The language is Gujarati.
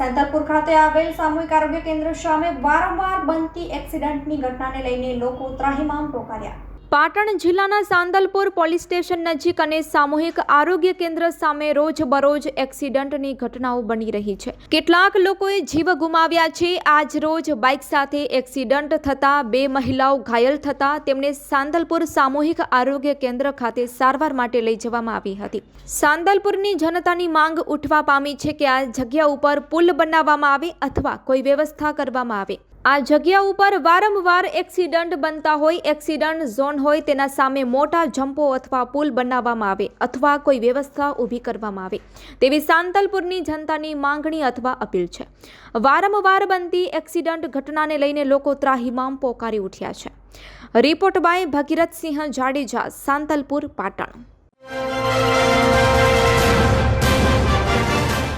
સેન્તરપુર ખાતે આવેલ સામૂહિક આરોગ્ય કેન્દ્ર સામે વારંવાર બનતી એક્સિડન્ટની ઘટનાને લઈને લોકો ત્રાહિમામ પોકાર્યા. પાટણ જિલ્લાના સાંદલપુર પોલીસ સ્ટેશન નજીક અને સામૂહિક આરોગ્ય કેન્દ્ર સામે રોજ બરોજ એક્સિડન્ટની ઘટનાઓ બની રહી છે. કેટલાક લોકોએ જીવ ગુમાવ્યા છે. આજ રોજ બાઇક સાથે એક્સિડન્ટ થતા બે મહિલાઓ ઘાયલ થતા તેમને સાંદલપુર સામૂહિક આરોગ્ય કેન્દ્ર ખાતે સારવાર માટે લઈ જવામાં આવી હતી. સાંદલપુરની જનતાની માંગ ઉઠવા પામી છે કે આ જગ્યા ઉપર પુલ બનાવવામાં આવે અથવા કોઈ વ્યવસ્થા કરવામાં આવે. આ જગ્યા ઉપર વારંવાર એક્સિડન્ટ બનતા હોય, એક્સિડન્ટ ઝોન હોય, તેના સામે મોટા જમ્પો અથવા પુલ બનાવવામાં આવે અથવા કોઈ વ્યવસ્થા ઊભી કરવામાં આવે. તેવી સાંતલપુરની જનતાની માંગણી અથવા અપીલ છે. વારંવાર બનતી એક્સિડન્ટ ઘટનાને લઈને લોકો ત્રાહિમામ પોકારી ઉઠ્યા છે. Report by Bhagirathsinh Jadeja, Santalpur, Patan.